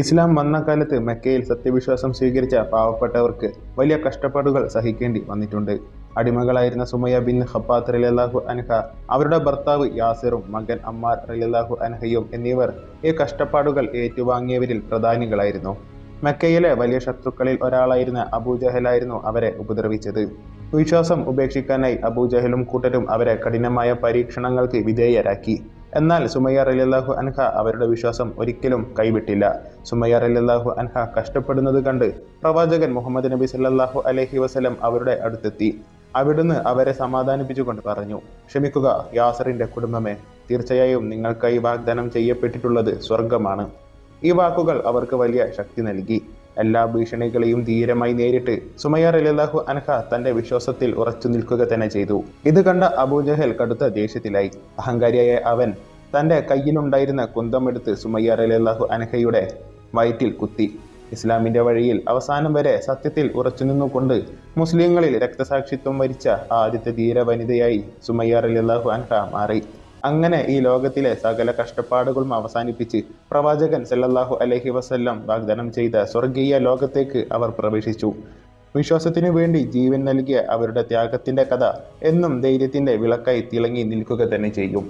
ഇസ്ലാം വന്ന കാലത്ത് മെക്കയിൽ സത്യവിശ്വാസം സ്വീകരിച്ച പാവപ്പെട്ടവർക്ക് വലിയ കഷ്ടപ്പാടുകൾ സഹിക്കേണ്ടി വന്നിട്ടുണ്ട്. അടിമകളായിരുന്ന സുമയ ബിൻ ഹപ്പാത്ത് റലിയല്ലാഹു അൻഹ അവരുടെ ഭർത്താവ് യാസിറും മകൻ അമ്മാർ റലിയല്ലാഹു അൻഹയും എന്നിവർ ഈ കഷ്ടപ്പാടുകൾ ഏറ്റുവാങ്ങിയവരിൽ പ്രധാനികളായിരുന്നു. മെക്കയിലെ വലിയ ശത്രുക്കളിൽ ഒരാളായിരുന്ന അബൂജഹലായിരുന്നു അവരെ ഉപദ്രവിച്ചത്. വിശ്വാസം ഉപേക്ഷിക്കാനായി അബൂജഹലും കൂട്ടരും അവരെ കഠിനമായ പരീക്ഷണങ്ങൾക്ക് വിധേയരാക്കി. എന്നാൽ സുമയ്യ റലിയല്ലാഹു അൻഹ അവരുടെ വിശ്വാസം ഒരിക്കലും കൈവിട്ടില്ല. സുമയ്യ റലിയല്ലാഹു അൻഹ കഷ്ടപ്പെടുന്നത് കണ്ട് പ്രവാചകൻ മുഹമ്മദ് നബി സല്ലാഹു അലഹി വസ്ലം അവരുടെ അടുത്തെത്തി. അവിടുന്ന് അവരെ സമാധാനിപ്പിച്ചുകൊണ്ട് പറഞ്ഞു ക്ഷമിക്കുക യാസറിന്റെ കുടുംബമേ തീർച്ചയായും നിങ്ങൾക്കായി വാഗ്ദാനം ചെയ്യപ്പെട്ടിട്ടുള്ളത് സ്വർഗമാണ് ഈ വാക്കുകൾ അവർക്ക് വലിയ ശക്തി നൽകി. എല്ലാ ഭീഷണികളെയും ധീരമായി നേരിട്ട് സുമയ്യ റലിയല്ലാഹു അൻഹ തന്റെ വിശ്വാസത്തിൽ ഉറച്ചു നിൽക്കുക തന്നെ ചെയ്തു. ഇത് കണ്ട അബൂജഹൽ കടുത്ത ദേഷ്യത്തിലായി. അഹങ്കാരിയായ അവൻ തന്റെ കയ്യിലുണ്ടായിരുന്ന കുന്തമെടുത്ത് സുമയ്യ റലിയല്ലാഹു അൻഹയുടെ വയറ്റിൽ കുത്തി. ഇസ്ലാമിന്റെ വഴിയിൽ അവസാനം വരെ സത്യത്തിൽ ഉറച്ചു നിന്നുകൊണ്ട് മുസ്ലിങ്ങളിൽ രക്തസാക്ഷിത്വം വരിച്ച ആദ്യത്തെ ധീര വനിതയായി സുമയ്യ റലിയല്ലാഹു അൻഹ മാറി. അങ്ങനെ ഈ ലോകത്തിലെ സകല കഷ്ടപ്പാടുകളും അവസാനിപ്പിച്ച് പ്രവാചകൻ സല്ലല്ലാഹു അലഹി വസല്ലം വാഗ്ദാനം ചെയ്ത സ്വർഗീയ ലോകത്തേക്ക് അവർ പ്രവേശിച്ചു. വിശ്വാസത്തിനു വേണ്ടി ജീവൻ നൽകിയ അവരുടെ ത്യാഗത്തിന്റെ കഥ എന്നും ധൈര്യത്തിന്റെ വിളക്കായി തിളങ്ങി നിൽക്കുക തന്നെ ചെയ്യും.